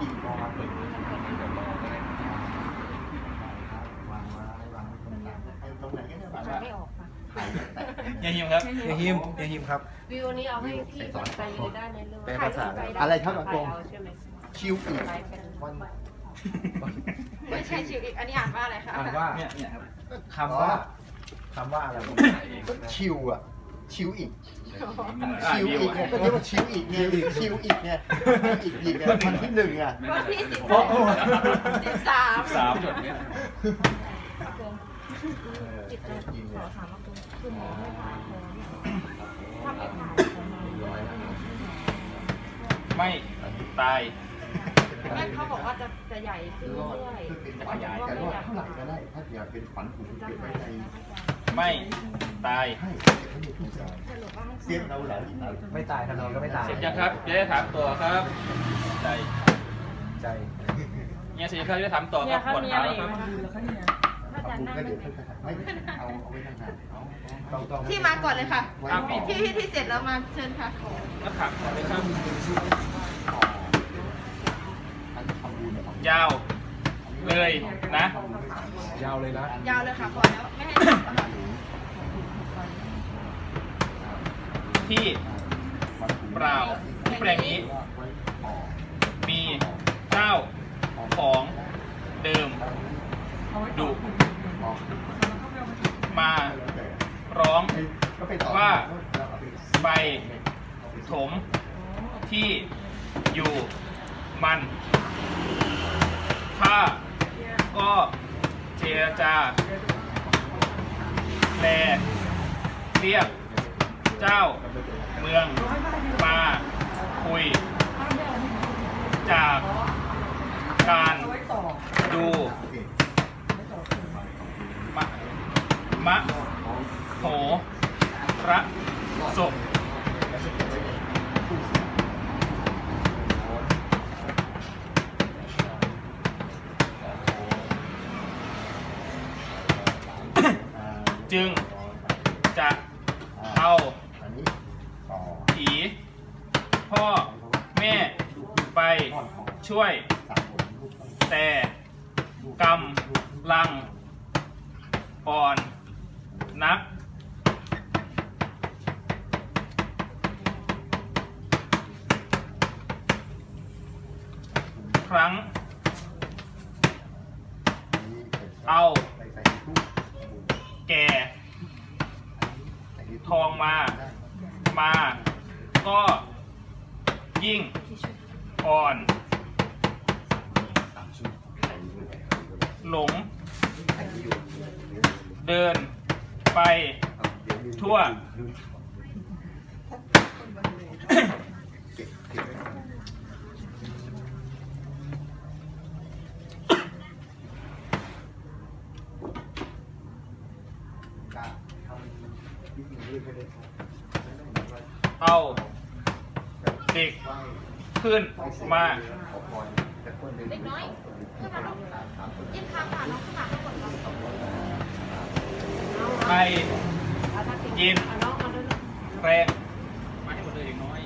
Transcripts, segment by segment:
กินก่อนเปิดมือวางไว้วางไว้ตรงกลางให้ตรงไหนก็ได้วางถ่ายไม่ออกค่ะถ่ายแต่อย่าหิมครับเฮียฮิมเฮียฮิมครับ วิวนี้เอาให้พี่ไปเลยได้ในเรื่องแปลภาษาถ่ยอะไรครับอากงถ่ายเใช่ไหมคิวอีกไปเป็นวันไม่ใช่ชิวอีกอันนี้อ่านว่าอะไรคะอ่านว่าเนี่ยเนี่ยครับคำว่าคำว่าอะไรก็ชิวอะ ชิวอีกมันเหมือนอ่านชิววิวอีกอะไงก็เรียกว่าชิวอีกไงชิวอีกไงอีกอีกไงวันที่หนึ่งอะวันที่สิบโอ้โหสิบสามสามจดเนี่ยจิตใจขอถามว่าคุณคือหมอไม่ผ่านหมอถ้าไม่ผ่านไม่ตายแม่เขาบอกว่าจะจะใหญ่ขึ้นรอดเรื่อยคือเป็นขยายกันรอดเท่าไหร่ก็ได้ถ้าอยากเป็นฝันผูกจะเก็บหาไว้ยใน ไม่ตายให้เก็บไว้ในตู้เซฟสรุปว่าให้เซฟเราเหลาอีกแล้วไม่ตายทำไมก็ไม่ตายเสร็จยังครับจะได้ถามต่อครับใจใจเนี่ยเสร็จยังครับจะได้ถามต่อครับปวดขาแล้วครับเอาบุญก็เดี๋ยวค่อยๆไม่เอาเอาไว้นานๆเอาเอาต้องๆที่มาก่อนเลยค่ะไว้อะก่อนที่ที่ที่เสร็จแล้วมาเชิญค่ะ นักขับเลยครับอ๋ออันทำบุญอะยาวเลยนะ ยาวเลยนะ ยาวเลยค่ะพอแล้ว ไม่ให้ติดแล้วค่ะ ที่เปล่าที่แปลงนี้ มีเจ้าของเดิมดุมาร้องว่าไปถมที่อยู่มัน ถ้าก็เจรจาแลเรียก เจ้า เมืองมาคุย จากการดูมะมะโหระศพจึง รั้ง เอาแก่ ทองมา มา ก็ ยิ่งอ่อน หลง เดินไปทั่ว ลืมเก็บเก็บไว้ก่อนกล้าทำวิธีนี้ไปเลยครับ เอาเด็ก ขึ้นมา เด็กน้อยขึ้นมาลูกยิ้มข้างค่ะน้องขึ้นมาข้างบนไปยินเอาน้องมาด้วยนแรงมาให้หมดเลยเด็กน้อย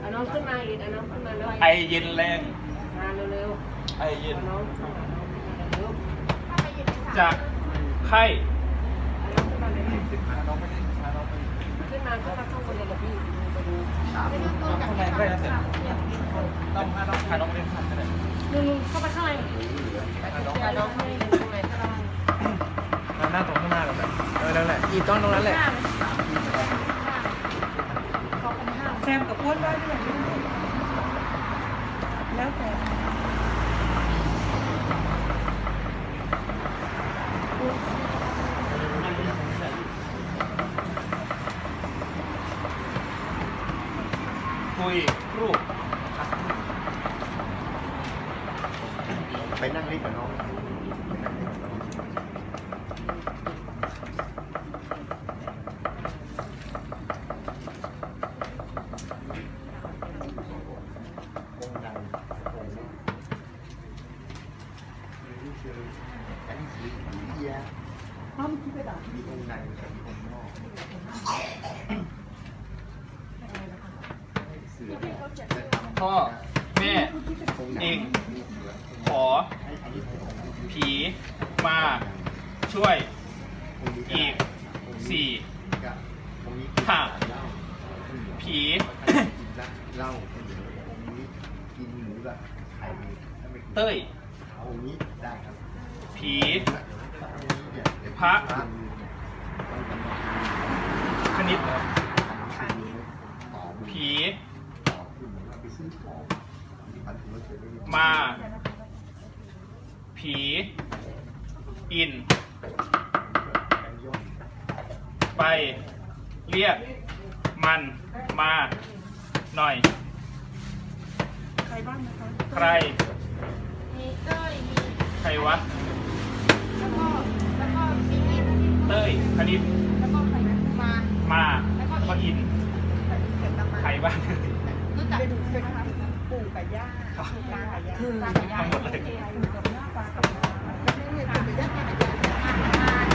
เอาน้องขึ้นมาอีกเอาน้องขึ้นมาแล้วไอเย็นแรง มาเร็วไอเย็น ๆน้องขึ้นมาเร็วถ้าไปยืนจากไข้ขึ้นมาขึ้นมาขึ้นมางบนเลยหรอพี่ สามข้างต้นกับที่ได้ค่ะแล้วเสร็จต้องพาน้องพาน้องเล่นขันก็ได้นู่นๆเข้าไปข้างในเอาน้องเข้าไปข้างในข้างในมาหน้าตรงข้างหน้ากันแบบเออนั่นแหละอีกต้องตรงนั้นแหละแซมกับอ้วนได้ด้วยแล้วแต่ คุยรูป ไปนั่งเล่นกับน้องไปนั่งเล่นกับน้ององค์ใดองค์นี้นี่คืออันนี้สีเอีย ห้ามที่ไปด่า มีองค์ในกับมีองค์นอกเสือ พ่อแม่ ม่เองขอ ผีมาช่วยอีกสี่ ห้า ผี เหล้าข้าวเหนียวองค์นี้กินหมูแบบไข่ถ้าไม่ เต้ย องค์นี้ได้ครับ ผี องค์นี้เนี่ยเดี๋ยว พระ ต้องทำ คณิต ต่อบุญ ผี ต่อขึ้นเหมือนว่าไปซื้อของที่พันธุรกิจได้ มา ผี อิน ไป เรียก มันมาหน่อย ใครบ้างนะคะใคร มีเต้ยมีใครวะ แล้วก็แล้วก็มีอินเต้ยคณิตแล้วก็ใครมามาแล้วก็อินใครบ้าง รู้จักเป็นเป็นนะคะปู่กับย่าปู่ตากับย่าคือตาตากับย่า ทั้งหมดเลยปู่กับย่าตากับย่า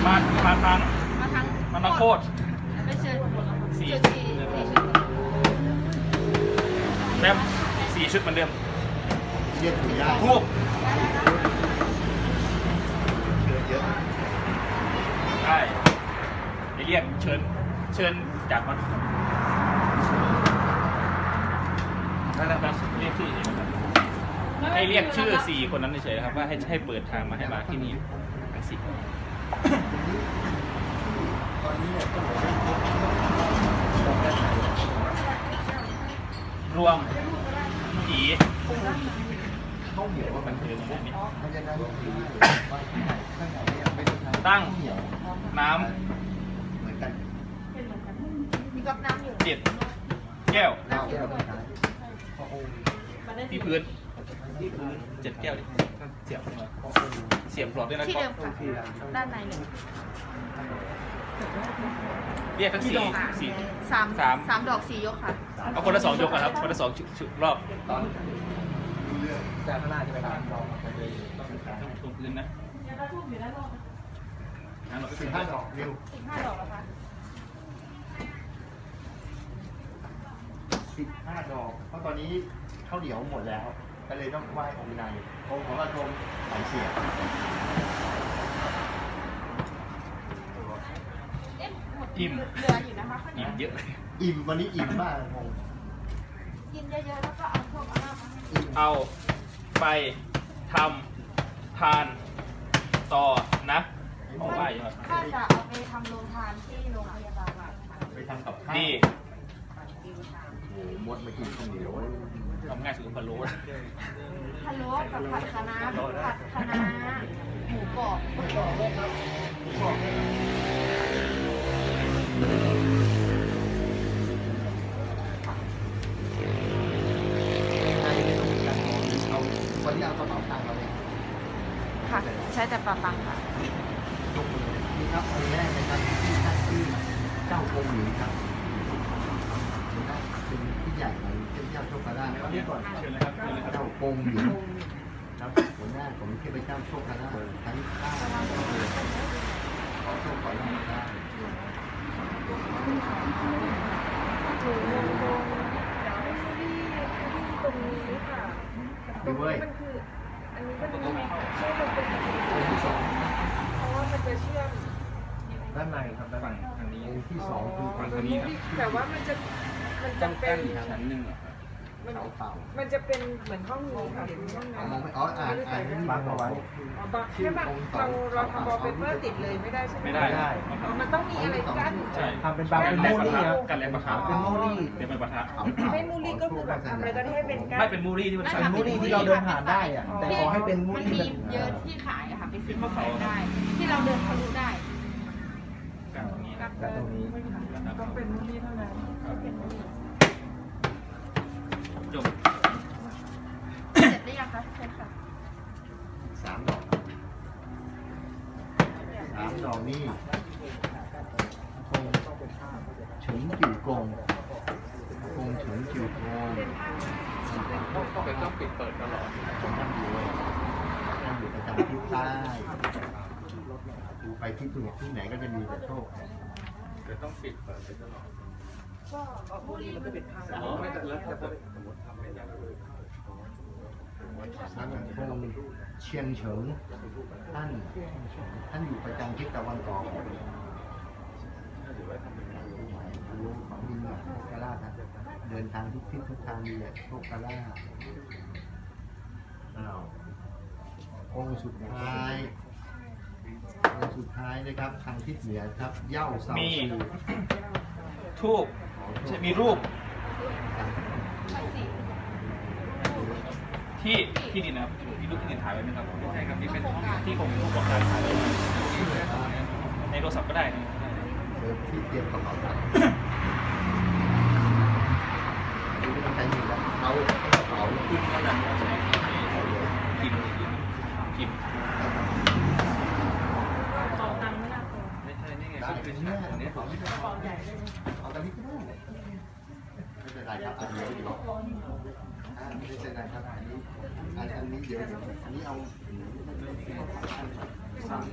มามาทั้งมาทั้งมาทั้งโคตรไม่เชิญสี่ชุดสี่สี่ชุดแป๊บสี่ชุดเหมือนเดิมเรียกถูกยากทูบเชิญเยอะได้ไปเรียกเชิญเชิญจากมันนั่นแหละเรียกชื่อเองครับ ให้เรียกชื่อสี่คนนั้นเฉยๆครับว่าให้ให้เปิดทางมาให้มาที่นี่ทั้งสี่ตอนนี้เนี่ยต้องบอกว่ารวมผีข้าวเหนียวว่ามันคืออะไรนี่เพราะฉะนั้นคือว่าข้างในข้างในเนี่ยไม่ต้องทำตั้งข้าวเหนียวน้เหมือนกันมีก๊อกน้ำอยู่ำเจ็ดแก้วข้าวแก้วต้องใช้พระองค์ที่พื้นที่พื้น เจ็ดแก้วดิเสียบมาเสียบหลอดด้วยนะที่เดิมค่ะด้านในหนึ่งเรียกทั้งสี่สี่ สามสาม สามดอกสี่ยกค่ะ เอาคนละสองยกอะครับ คนละสองชุดชุดรอบตอนรู้เรื่องจากข้างหน้าจะไปทางลองไปเลยต้องตรงพื้นนะงั้นเราไปสิสิบบห้าห้าดอกเร็วสิบห้าดอกแล้วค่ะสิบห้าดอก เพราะตอนนี้ข้าวเหนียวหมดแล้ว ก็เลยต้องไหว้องค์ในองค์ของอาทงสายเสียเอ๊ะหมดอิ่ม เหลืออยู่นะคะข้าวเหนีอิ่ยวมเยอะเลยอิ่มวันนี้อิ่มมากงงกินเยอะๆแล้วก็เอาพวกเอาลาบมาให้อิ่มเอาไปทำทานต่อนะ เอาไหว้ครับถ้าจะเอาไปทำโรงทานที่โรงพยาบาลอะค่ะไปทำกับข้าวดี โอ้โหมดมากินข้าวเหนียว ทำง่ายสุดพะโล้พะโล้กับผัดคะน้าผัดคะน้าหมูกรอบหมูกรอบในไม่ต้องมีกรองเอาวันนี้เอากระเป๋าตังค์เราเลยค่ะ ใช้แต่ปลาปังค่ะนี่ครับอันแรกนะครับที่ท่านที่เจ้ากรมหญิงครับเป็นที่ ใหญ่ของเจ้าโชคราชนะครับนี่ก่อนเชิญเลยครับเชิญเลยครับเจ้ากรมหญิงครับหัวหน้าของเทพเจ้าโชคราชทั้งข้าขอโชคขอลาภได้ดูเว้ยองค์ที่สองด้านในครับด้านในทางนี้ที่สองคือฝั่งทางนี้ครับแต่ว่ามันจะ มันจะต้องเป็กั้นน อีกชั้นหนึ่งเหรอครับมัน เสาเต่ามันจะเป็นเหมือนห้องนี้ค่ะเป็นห้องเอาน้ำมองไปอ๋ออ่านอ่านให้ฟังเอาไว้อ๋อบักแค่แบบเราเราทำบอลเปเปอร์ติดเลยไม่ได้ใช่ไหมไม่ได้ อ๋อมันต้องมีอะไรกั้น ใช่ทำเป็นบางเป็นมูลี่ครับกันแรงปะทะเป็นมูลี่เดี๋ยวเป็นปะทะไม่มูลี่ก็คือแบบทำอะไรก็ได้ให้เป็นกั้น ไม่เป็นมูรี่ที่มันใส่เป็นมูลี่ที่เราเดินผ่านได้อะแต่ขอให้เป็นมูมันลี่มีแบบเยอะที่ขายอะค่ะไปซื้อมาขายได้ ที่เราเดินทะลุได้ กันตรงนี้นะแบบตรงนี้ ต้องเป็นมูลี่เท่านั้นจบ เสร็จหรือยังคะเสร็จค่ะ สามดอก สามดอกนี่คงเฉิงจิ๋วกงคงเฉิงจิ๋วกงเป็นต้องปิดเปิดตลอดนั่งอยู่นั่งอยู่ประจำทิศใต้ดูไปที่ตรงที่ไหนก็จะมีแต่โชคเดี๋ยวต้องปิดเปิดไปตลอดก็มูลี่มันก็เป็นผ้าอ๋อไม่แต่แล้วแต่สมมติทำไม่ได้ ท่านคงเชียงเฉิงท่านท่านอยู่ประจำทิศตะวันออกรู้ของมีโชคลาภนะเดินทางทุกทิศทุกทางมีแต่โชคลาภอ้าวองค์สุดท้ายองค์สุดท้ายนะครับทางทิศเหนือครับเย้าเสามีซีทูบใช่มีรูป ที่ที่ดินนะครับมีรูปที่ดินถ่ายไว้ไหมครับใช่ครับที่เป็นที่ผมรูปของการถ่ายไว้ในโทรศัพท์ก็ได้นะเออที่เตรียมกระเป๋าตังค์ไม่ต้องใช้เงินแล้วเอากระเป๋าคุณกำลังใช้พิมพ์พิมพ์ต่อตังค์ไม่น่าพอไม่ใช่นี่ไงได้ก็คือเป็นชื่แม่ออันนี้กระเป๋าไม่ได้ต่อใหญ่เลยเอาตอนนี้ก็ได้ไม่เป็นไรครับอันนี้เดี๋ยวอ่าไม่เป็นไรครับอันนี้อันอันนี้ เดี๋ยวอันนี้เอาสาม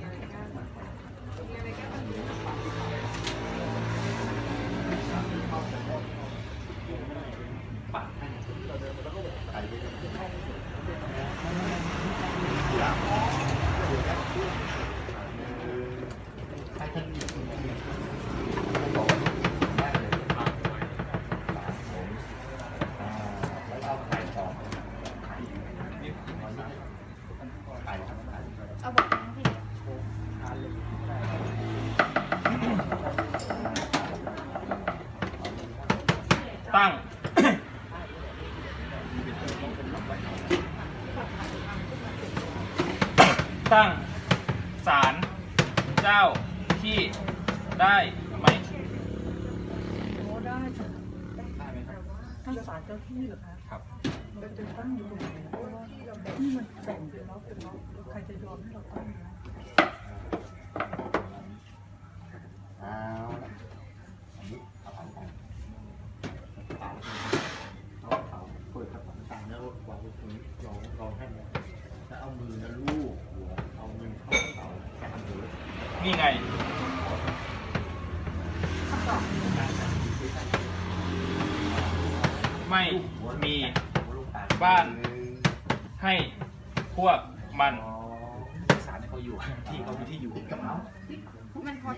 นี่มันแบ่งเป็นล็อกเป็นล็อกใครจะยอมให้เราตั้งนะ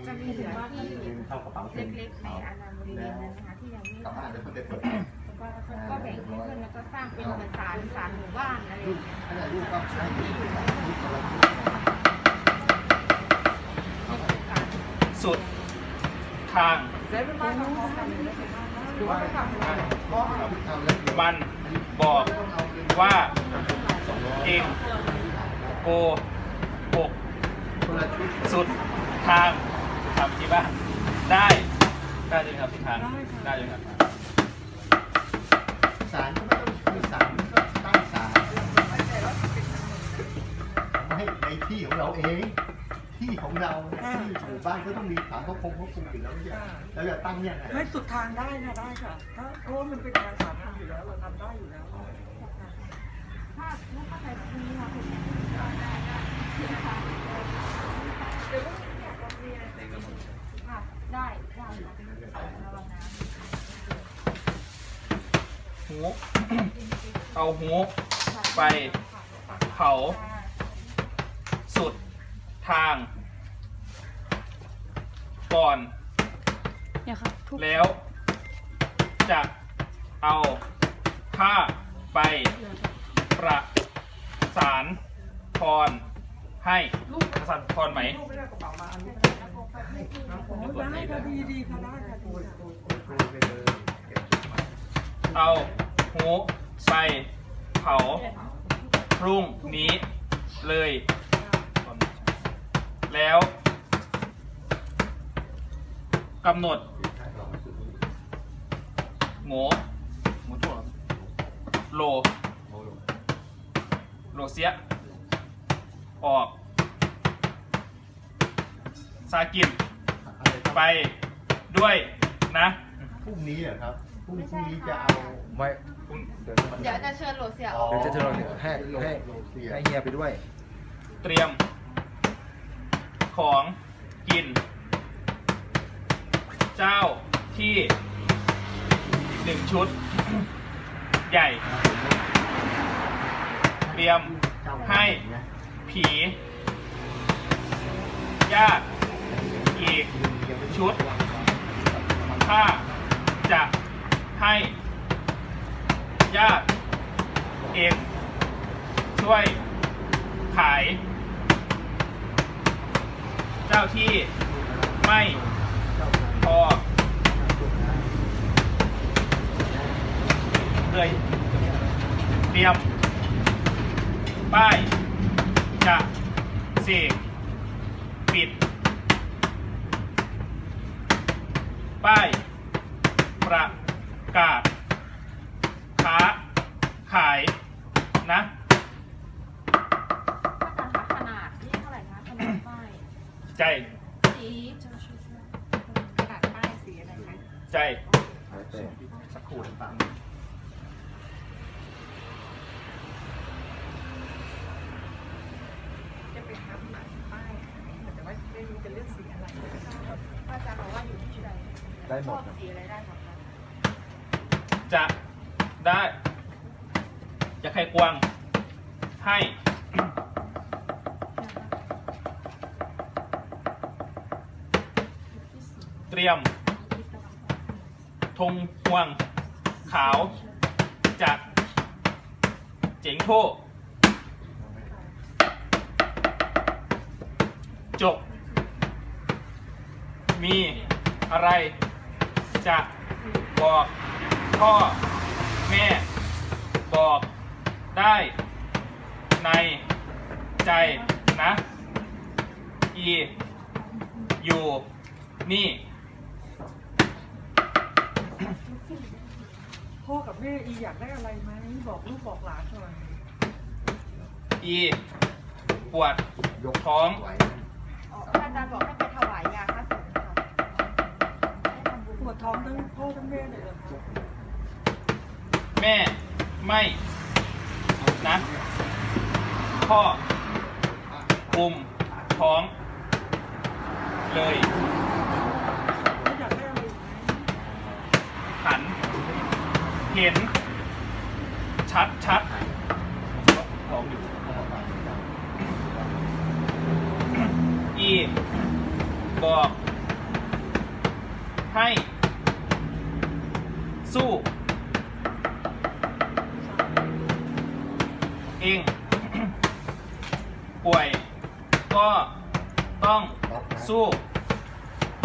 จะมีเหลือที่เข้ากระเป๋าเล็กๆในอาณาบริเวณนั้นนะคะที่ยังไม่กลับบ้านแล้วเขาจะเปิดแล้วก็ก็แบ่งให้เพื่อนแล้วก็สร้างเป็นเหมือนศาลศาลหมู่บ้านอะไรอย่างเงี้ยขนาดลูกก็ใช้ที่ลูกคนละสุดทางแล้วเป็นบ้านของเขากันเลยหรือว่าเป็นบ้านของเราก็เอาเอาแล้วมันบอกว่าเองโกหกคนละชุดสุดทาง ทำที่บ้านได้ ได้เลยครับที่ทางได้เลยครับศาลก็ไม่ต้องมีศาลก็ตั้งศาลไม่ในที่ของเราเอง ที่ของเราเนี่ยที่หมู่บ้านก็ต้องมีศาลเขาคงเขาคงอยู่แล้วเนี่ยแล้วจะตั้งเนี่ยไงไม่สุดทางได้นะได้ค่ะถ้าเพราะว่ามันเป็นงานสาธารณะอยู่แล้วเราทำได้อยู่แล้วถ้าถ้าเข้าใจแบบนี้ค่ะคุณได้ได้ได้ค่ะเดี๋ยวพรุ่งนี้อยากเรียนค่ะ ได้ได้ค่ะระวังนะหูเอาหูไปเผาสุดทาง ก่อนแล้ว จะเอาผ้าไปประสานพรให้ประสานพรไหมลูกไม่ได้กระเป๋ามาอันนี้ได้ ค่ะดีดีค่ะได้ค่ะดีเอาหูไปเผาพรุ่งนี้เลย แล้วกำหนดโง่โง่ถั่วโล โลเซีย ออก ซากินไปด้วยนะพรุ่งนี้เหรอครับพรุ่งพรุ่งนี้จะเอาไม่เดี๋ยวมันเดี๋ยวจะเชิญโหลเสียออก เดี๋ยวจะเจอให้ให้ให้เฮียไปด้วย เตรียม ของกิน เจ้าที่หนึ่งชุด ใหญ่ เตรียมให้ผีญาติ อีกชุด ถ้าจะให้ญาติเองช่วยขาย เจ้าที่ไม่พอเลยเตรียม ป้าย จะเสกปิด ป้าย ประกาศค้าขายนะขนาดนี่เท่าไหร่คะขนาดป้าย ใจ สี กระดาษป้ายสีอะไรคะ ใจ สักครู่ฟัง จะเป็นทับหมายป้ายแต่ว่าไม่รู้จะเลือกสีอะไรพระอาจารย์บอกว่าอยู่ที่ใด ได้หมด สีอะไรได้หมดครับ จะได้ วางให้ เตรียมธงห่วงขาวจัดเจ๋งโทจบ มีอะไรจะบอกพ่อแม่บอก ได้ในใจนะอีอยู่นี่พ่อกับแม่อีอยากได้อะไรไหมบอกลูกบอกหลานหน่อยอีปวดท้องอ๋อพระอาจารย์บอกให้ไปถวายยาพระสงฆ์ค่ะให้ทำบุญปวดท้องทั้งพ่อทั้งแม่เลยเหรอ แม่ไม่ นะพ่อกุมท้องเลยหมหัน เห็น ชัดชัดท้องอยู่อีบอกให้ สู้ เอง ป่วย ก็ต้องสู้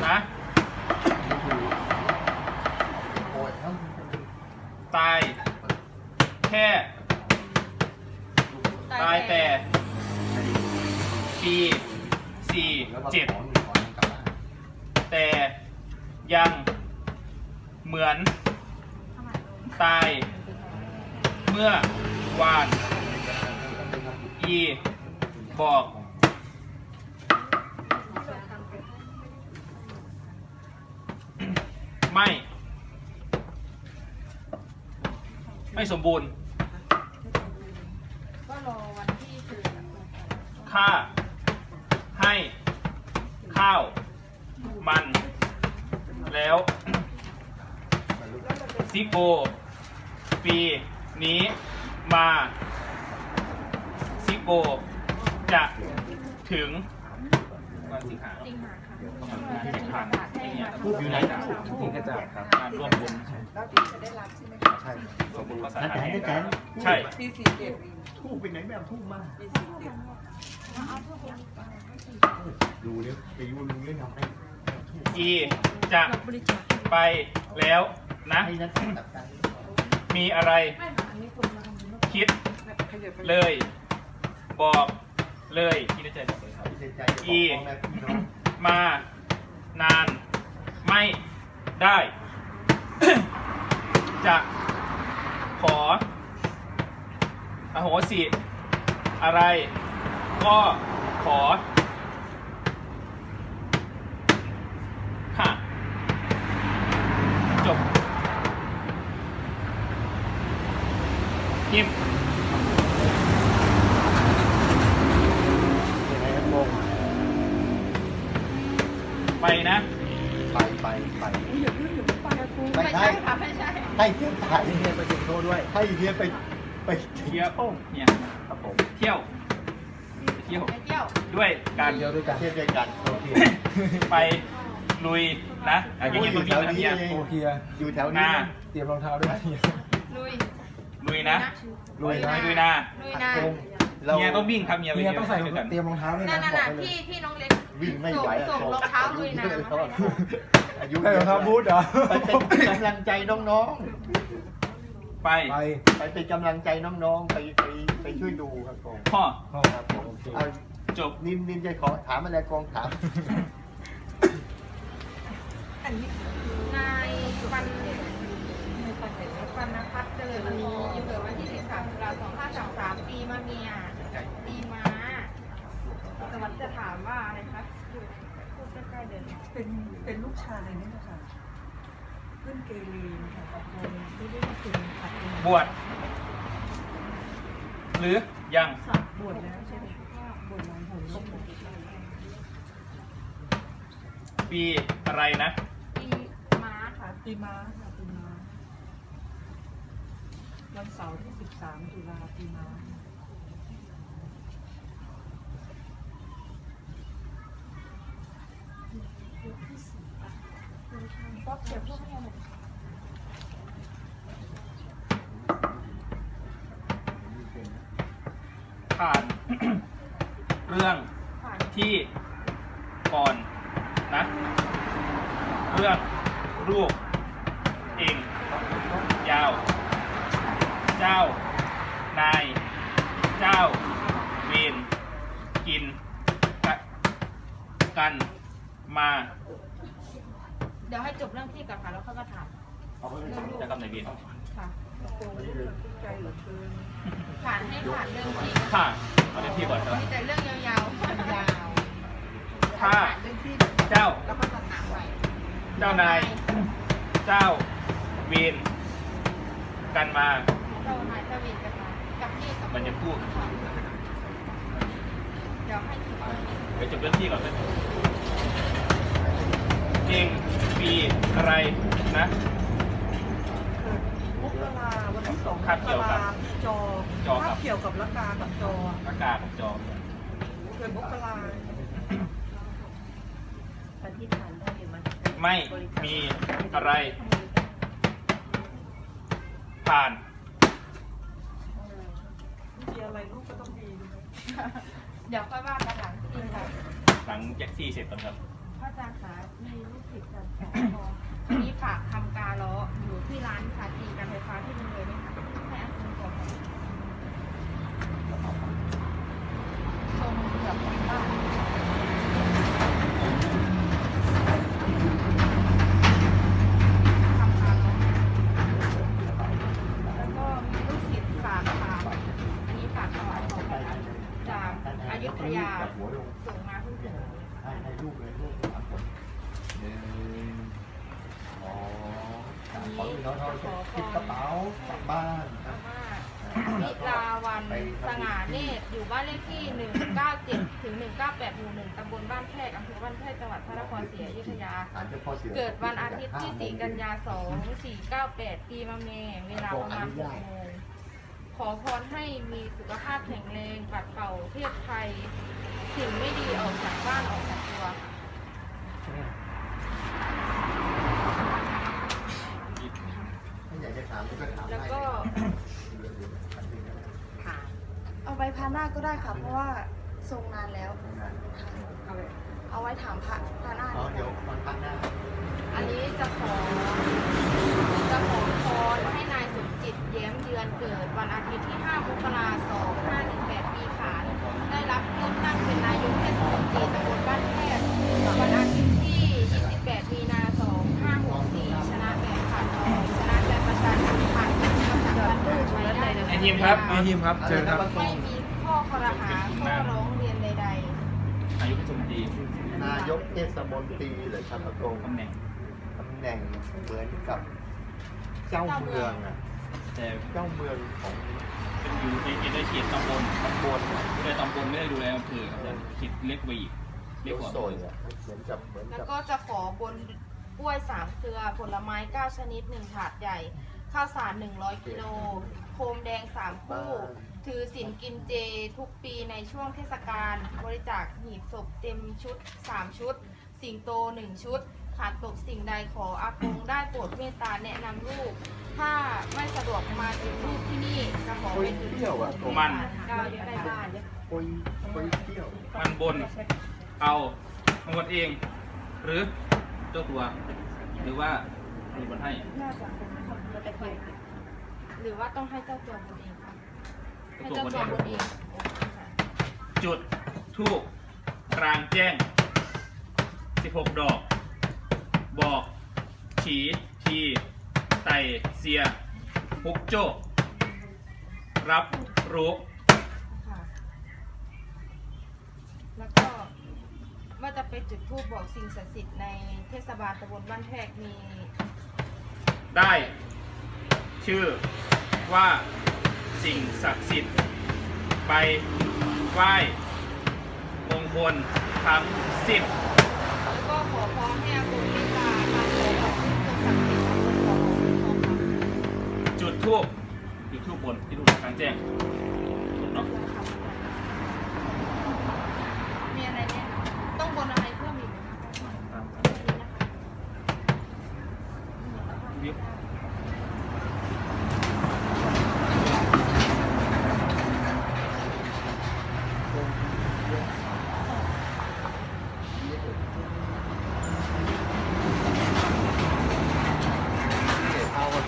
นะ โอ้ยทั้ง ตาย แค่ ตายแต่ ปีสี่ แล้วก็ เจ็ด ของอยู่ของกลับมา แต่ยังเหมือน ตาย เมื่อวาน อีบอก ไม่ ไม่ สมบูรณ์ ก็รอวันที่คือค่า ให้ ข้าว มัน แล้ว ซิโกปีนี้มา ซิโกจะถึงวันสิงหาจริงค่ะค่ะ จะมีประกาศ ให้มาทูบอยู่ไหนจ๊ะทิ้งกระจาดครับงานร่วมบุญแล้วพี่จะได้รับใช่ไหมคะใช่ร่วมบุญภาษาแล้วไทแต่ยได้แต่ใช่ปีสี่เจ็ดทูบไปไหนไม่เอาทูบมาปีสี่เจ็ดดูเนี่ยไปดูลุงเล่นทำให้อีจะไปแล้วนะให้นักตัดใจมีอะไร คิดขยับไปเลย บอกเลยคิดในใจบอกเลยครับใจใจของแม่พี่น้องมานาน ไม่ได้ จะขออโหสิ อะไร ก็ขอค่ะจบพิมยังไงครับโมงไปนะ ไปไปไป อย่าเพิ่งอย่าเพิ่งไปนะครู ไม่ ไม่ ใช่ใช่ค่ะไม่ใช่ให้เทียนถ่ายให้เฮียไปทิ้งโทษด้วย ให้เทียนไปไปเที่ยวเนี่ยครับผมเที่ยวเที่ยว ไปเที่ยวด้วยการเดียวด้วยกันเที่ยวด้วยกันโอเคไปลุยนะอะอย่างเงี้ยตรงนี้นะเฮียโอเคอยู่แถวนี้นานะเตรียมรองเท้าด้วยลุยลุยนะลุยนะไปลุยนะลุยนาเราเฮียต้องวิ่งครับเฮียเมียต้องใส่ด้วยกันเตรียมรองเท้าด้วยนั่นะนน่ะบอกน่ะไปเลยพี่พี่น้องเล็กวิ่งไม่ไหวอะส่งส่งรองเท้าลุยน้ำมาให้นะ อายุใส่รองเท้าบูทเหรอไปเป็นกำลังใจน้องไปไปๆ ไปเป็นกำลังใจน้องๆ ไปไปไปช่วยดูครับกองพ่อครับผมโอเคเอาจบนินนินจะขอถามอะไรกองถามอันนี้นายปันปันนพัฒน์เจริญมีอยู่เกิดวันที่ 13ตุลา2533ปีมะเมียปีม้าสวัสดิ์จะถามว่าอะไรคะอยู่พูดใกล้ๆ เดินเป็นเป็นลูกชายนี่นะคะเพื่อนเกเรนะคะโดนที่ได้มาถึงขัดเองบวชหรือยังบวชแล้วใช่ไหมบวชนานผมก็บวชปีอะไรนะ ปีม้าค่ะปีม้าค่ะปีม้าวันเสาร์ที่ 13 ตุลาปีม้า ป๊อกเดี๋ยวพวกแม่หมด ผ่าน เรื่องที่ก่อนนะ เรื่องรูปเอง ยาว เจ้า นาย เจ้า เวรกินกะกัน มา เดี๋ยวให้จบเรื่องที่ก่อนค่ะแล้วค่อยมาถาม จะกำไหนเวร ค่ะ โกงใจเหลือเกิน ผ่านให้ผ่านเรื่องที่ ค่ะเอาเรื่องที่ก่อนครับ มีแต่เรื่องยาวๆยาว ถ้า เรื่องที่ เจ้า แล้วก็จะถามไป เจ้านาย เจ้า เวรกันมาเจ้านายสวีทกันมากับพี่กับมันจะพูด เดี๋ยวให้จบเรื่องนี้ไปจบเรื่องที่ก่อนเลยเองปีอะไรนะเกิดมกราวันที่สองมครับกเกี่ยวกับราจอจอครับภาพเกี่ยวกับละกากับจออากาศของจอเกิดมกราไม่มีอะไร ผ่านมีอะไรลูกก็ต้องดีด้วยเดี๋ยวค่อยว่ากันหลังที่ค่ะหลังแจ็คซี่เสร็จก่อนครับ พระอาจารย์คะมีลูกศิษย์จากสพมีฝากทำกาล้ออยู่ที่ร้านคาจีการไฟฟ้าที่มึงเลยไหมคะให้อันคุณก่อนชมเกือบทั้งบ้านทำกาล้อแล้วก็มีลูกศิษย์ฝากถามอันนี้ฝากถวายของนะคะจากอยุธยา หัวลง ส่งมาเพิ่งถึง ให้ให้ลูกเลยลูกสามคนหนึ่งสองสามขอลูกน้องเขาคิดกระเป๋ากลับบ้าน อาม่านิลาวันสง่าเนตรอยู่บ้านเลขที่ 197 ถึง 198 หมู่ 1 ตำบลบ้านแพรกอำเภอบ้านแพรกจังหวัดพระนครศรีอยุธยา อ่านเฉพาะเสือ เกิดวันอาทิตย์ที่4กันยา2498ปีมะเมเวลาประมาณ6โมงขอพรให้มีสุขภาพแข็งแรงปัดเป่าเทพภัยสิ่งไม่ดีออกจากบ้านออกจากตัวค่ะถ้าอยากจะถามก็ถามแล้วได้ก็ เอาไว้พาหน้าก็ได้ค่ะ เพราะว่า ทรงนานแล้วอะไรเอาไว้ถามพระพาหน้าอ๋อเดี๋ยววันพักหน้าอันนี้จะขอจะขอพรให้นายสมจิตเย้มเยือนเกิดวันอาทิตย์ที่ 5 มกราคม 2518 ปีขานได้รับเลือกตั้งเป็นนายกเทศมนตรีตำบลบ้านแพทย์วันอาทิตย์ที่ 28 มีนาคม2564 ชนะแบบขาดลอยชนะใจประชาชนผ่านการประชาสัมพันธ์ไว้ได้ไอ้ทีมครับไอทีมครับเจอครับ ไม่มีข้อคอรหาข้อร้องเรียนใด อายุประชุมดีนายกเทศมนตรีเหรือครับอากงตำแหน่งตำแหน่งเหมือนกับเจ้าเมืองอะแต่เจ้าเมืองของเป็นอยู่ในในเขตตำบลตำบลดูแลตำบลไม่ได้ดูแลอำเภอครับแต่เขตเล็กไปอีกเล็กโยกว่าโซยอะเหมือนกับเหมือนๆแล้วกับก็จะขอบนกล้วยสามเครือ ผลไม้9ชนิด1ถาดใหญ่ ข้าวสาร100กิโล โคมแดงสามคู่ ถือศีลกินเจทุกปีในช่วงเทศกาลบริจาคหีบศพเต็มชุด 3 ชุด สิงโต 1 ชุด ขาดตกสิ่งใดขออากงได้โปรดเมตตาแนะนำลูก ถ้าไม่สะดวกมาจุดรูปที่นี่จะขอไปจุดเที่ยวอะมันก้าวใกล้บ้านโปยโปยเที่ยวมันบน เอามันบนเอง หรือเจ้าตัว หรือว่ามีบนให้น่าจะเป็นคนแต่ไฟหรือว่าต้องให้เจ้าตัวบนเองคะ ให้เจ้าเจ้าตัวตัวบนเองบนเองโอเคค่ะจุดทูบกลางแจ้ง 16 ดอก บอก ฉี ที ไต่เสียฮุกโจกรับรู้ค่ะ แล้วก็ว่าจะไปจุดธูปบอกสิ่งศักดิ์สิทธิ์ในเทศบาลตำบลบ้านแพรกมีได้ ชื่อว่า สิ่งศักดิ์สิทธิ์ ไปไหว้มงคลทั้งสิบแล้วก็ขอพรให้อาคุณเมตตาทางโลกของสิ่งศักดิ์สิทธิ์ทั้งหมดของของของจุดทูบจุดทูบบนที่ดูกลางแจ้งถูกเนาะ มีอะไรเนี่ยต้องบนอะไรเพิ่มอีกไหมคะ วิว เอาอะ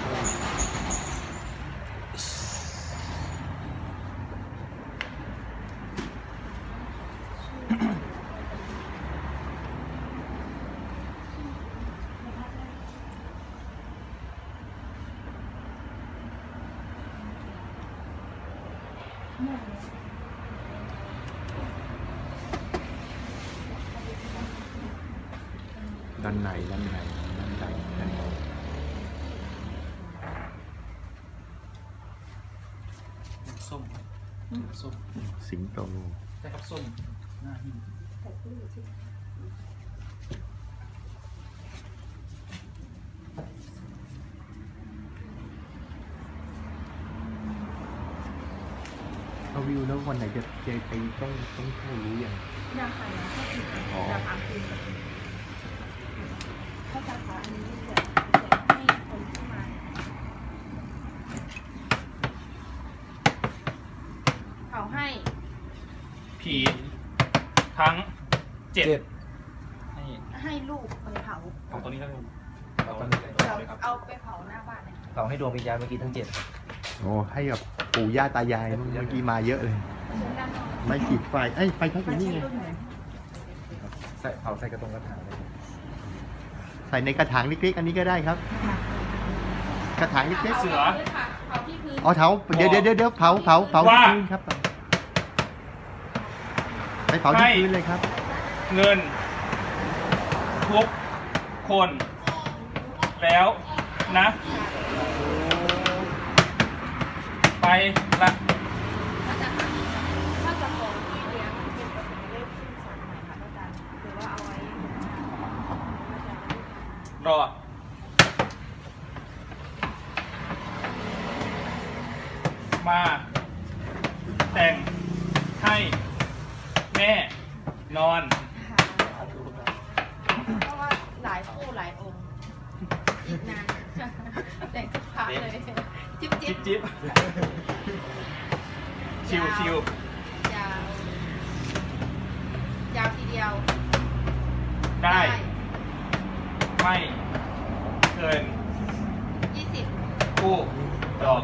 ด้าน ในด้านในด้านในด้านในส้มส้มสิงโตใช่ครับส้มหน้าหิ้งเอาวิวแล้ววันไหนจะจะไปต้องต้องเข้ารู้อยังอยากขายนะถ้าผิดอ๋ออยากถามคุณถ้าสาขาอันนี้จะจะให้คนที่มา เขาให้ผีทั้งเจ็ดเจ็ดให้ให้ลูกไปเผาเอาตัวนี้แล้วกันเอาตัวนี้เดี๋ยวเอาไปเผาหน้าบ้านเนี่ยเราให้ดวงวิญญาณเมื่อกี้ทั้งเจ็ดโอ้ให้กับปู่ย่าตายายเมื่อกี้มาเยอะเลย เชิญด้านนอกไม่ขีดไฟเอ้ยไฟใช้อยู่นี่ไงใส่เผาใส่กระตรงกระถางเลยใส่ในกระถางเล็กๆอันนี้ก็ได้ครับ กระถางเล็กเสือเผาที่พื้น ๆอ๋อเผาเดี๋ยวเดี๋ยวเดี๋ยวเดี๋ยวเผาเผาเผาที่พื้นครับ ไปเผาที่พื้นเลยครับ เงิน ทุกคน แล้วนะ ไปละถ้าจะถ้าจะขอที่เลี้ยงเป็นประเพณีเลขขึ้นศาลใหม่ค่ะอาจารย์หรือว่าเอาไว้รอมา แต่งให้ แม่ นอน เพราะว่าหลายคู่หลายองค์อีกนานแต่งทุกพระเลยจิ๊บจิ๊จิ๊บบจิ๊บชิวชิวยาวยาวทีเดียวได้ ไม่ เกิน ยี่สิบ คู่ดอก